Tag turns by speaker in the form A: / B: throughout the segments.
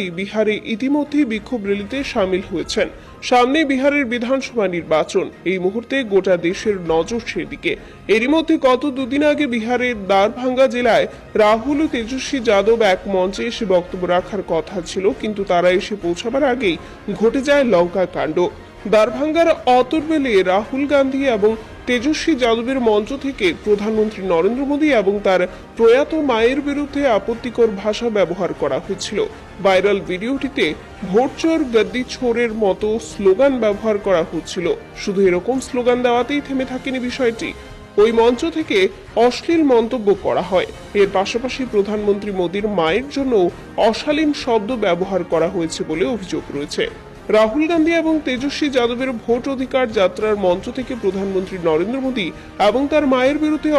A: গান্ধী বিহারে ইতিমধ্যেই বিক্ষোভ র্যালিতে সামিল হয়েছেন। সামনে বিহারের বিধানসভা নির্বাচন। এই মুহূর্তে গোটা দেশের নজর সেদিকে। এরই মধ্যে গত দুদিন আগে বিহারের দ্বারভাঙ্গা জেলায় রাহুল ও তেজস্বী যাদব এক মঞ্চে এসে বক্তব্য রাখার কথা ছিল, কিন্তু তারা এসে পৌঁছাবার আগেই ঘটে যায় লঙ্কা কাণ্ড। দারভাঙ্গার অতর্বেলে রাহুল গান্ধী এবং তেজস্বী যাদবের মঞ্চ থেকে প্রধানমন্ত্রী নরেন্দ্র মোদী এবং তার প্রয়াত মায়ের বিরুদ্ধে আপত্তিকর ভাষা ব্যবহার করা হয়েছিল। ভাইরাল ভিডিওটিতে ভোট চোর গদ্দি ছোরের মতো স্লোগান ব্যবহার করা হচ্ছিল। শুধু এরকম স্লোগান দেওয়াতেই থেমে থাকেনি বিষয়টি। ওই মঞ্চ থেকে অশ্লীল মন্তব্য করা হয়। এর পাশাপাশি প্রধানমন্ত্রী মোদীর মায়ের জন্য অশালীন শব্দ ব্যবহার করা হয়েছে বলে অভিযোগ রয়েছে। রাহুল গান্ধী এবং তেজস্বী যাদবের ভোট অধিকার যাত্রার মঞ্চ থেকে প্রধানমন্ত্রী নরেন্দ্র মোদী এবং তার মায়ের বিরুদ্ধে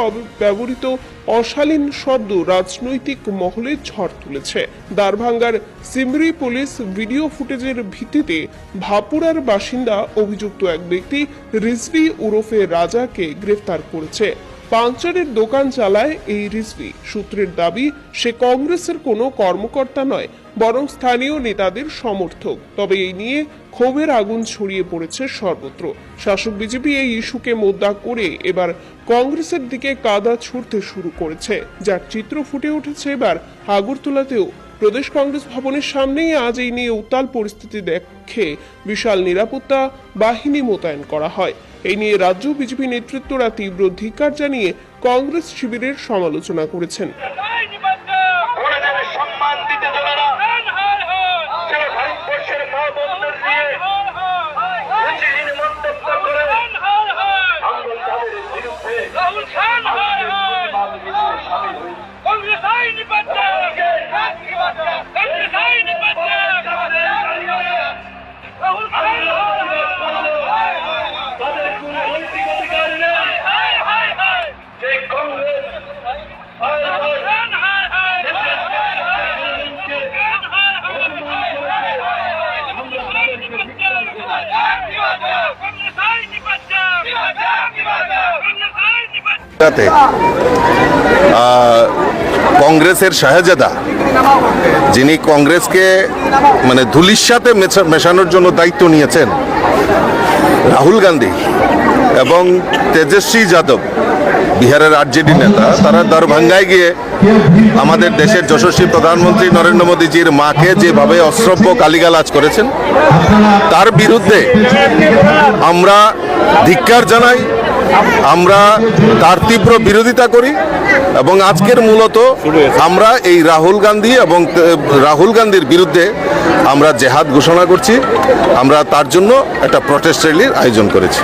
A: ব্যবহৃত অশালীন শব্দ রাজনৈতিক মহলে ঝড় তুলেছে। দারভাঙ্গার সিমরি পুলিশ ভিডিও ফুটেজের ভিত্তিতে ভাপুরার বাসিন্দা অভিযুক্ত এক ব্যক্তি রিজভি ওরফে রাজাকে গ্রেফতার করেছে। পাঞ্চারের দোকান চালায় এই রিজভি। সূত্রের দাবি, সে কংগ্রেসের কোনো কর্মকর্তা নয় বরং স্থানীয় নেতাদের সমর্থক। তবে এই নিয়ে ক্ষোভের আগুন ছড়িয়ে পড়েছে সর্বত্র। শাসক বিজেপি এই ইস্যুকে মোদ্দা করে এবার কংগ্রেসের দিকে কাদা ছুটতে শুরু করেছে। যার চিত্র ফুটে উঠেছে এবার আগরতলাতেও। প্রদেশ কংগ্রেস ভবনের সামনেই আজ এই নিয়ে উত্তাল পরিস্থিতি দেখে বিশাল নিরাপত্তা বাহিনী মোতায়েন করা হয়। এই নিয়ে রাজ্য বিজেপি নেতৃত্বরা তীব্র ধিক্কার জানিয়ে কংগ্রেস শিবিরের সমালোচনা করেছেন
B: ওনাদের সম্মান দিতে যারা সে ভারতবর্ষের মা বন্ধুর দিয়ে রুচিহীন মন্তব্য করে আমরা তাদের বিরুদ্ধে
C: রাহুল খান হায় হায়
B: সামিল হই
C: কংগ্রেস আইনি বাচ্চা কংগ্রেস আইনি বাচ্চা রাহুল খান হায়
B: তাদের কোনো নৈতিক অধিকার নেই
C: হায় হায় হায়
B: যে কংগ্রেস হায়
C: রাহুল
B: হায়
C: খান হায় হায় কংগ্রেস আইনি বাচ্চা কংগ্রেস
D: আহ, কংগ্রেসের শাহজাদা যিনি কংগ্রেসকে মানে ধুলির সাথে মেশানোর জন্য দায়িত্ব নিয়েছেন রাহুল গান্ধী এবং তেজস্বী যাদব বিহারের আরজেডি নেতা তারা দরভাঙ্গায় গিয়ে আমাদের দেশের যশস্বী প্রধানমন্ত্রী নরেন্দ্র মোদীজির মাকে যেভাবে অশ্রব্য কালিগালাজ করেছেন তার বিরুদ্ধে আমরা ধিক্কার জানাই আমরা তার তীব্র বিরোধিতা করি এবং আজকের মূলত আমরা এই রাহুল গান্ধী এবং রাহুল গান্ধীর বিরুদ্ধে আমরা জেহাদ ঘোষণা করছি। আমরা তার জন্য একটা প্রটেস্ট র্যালির আয়োজন করেছি।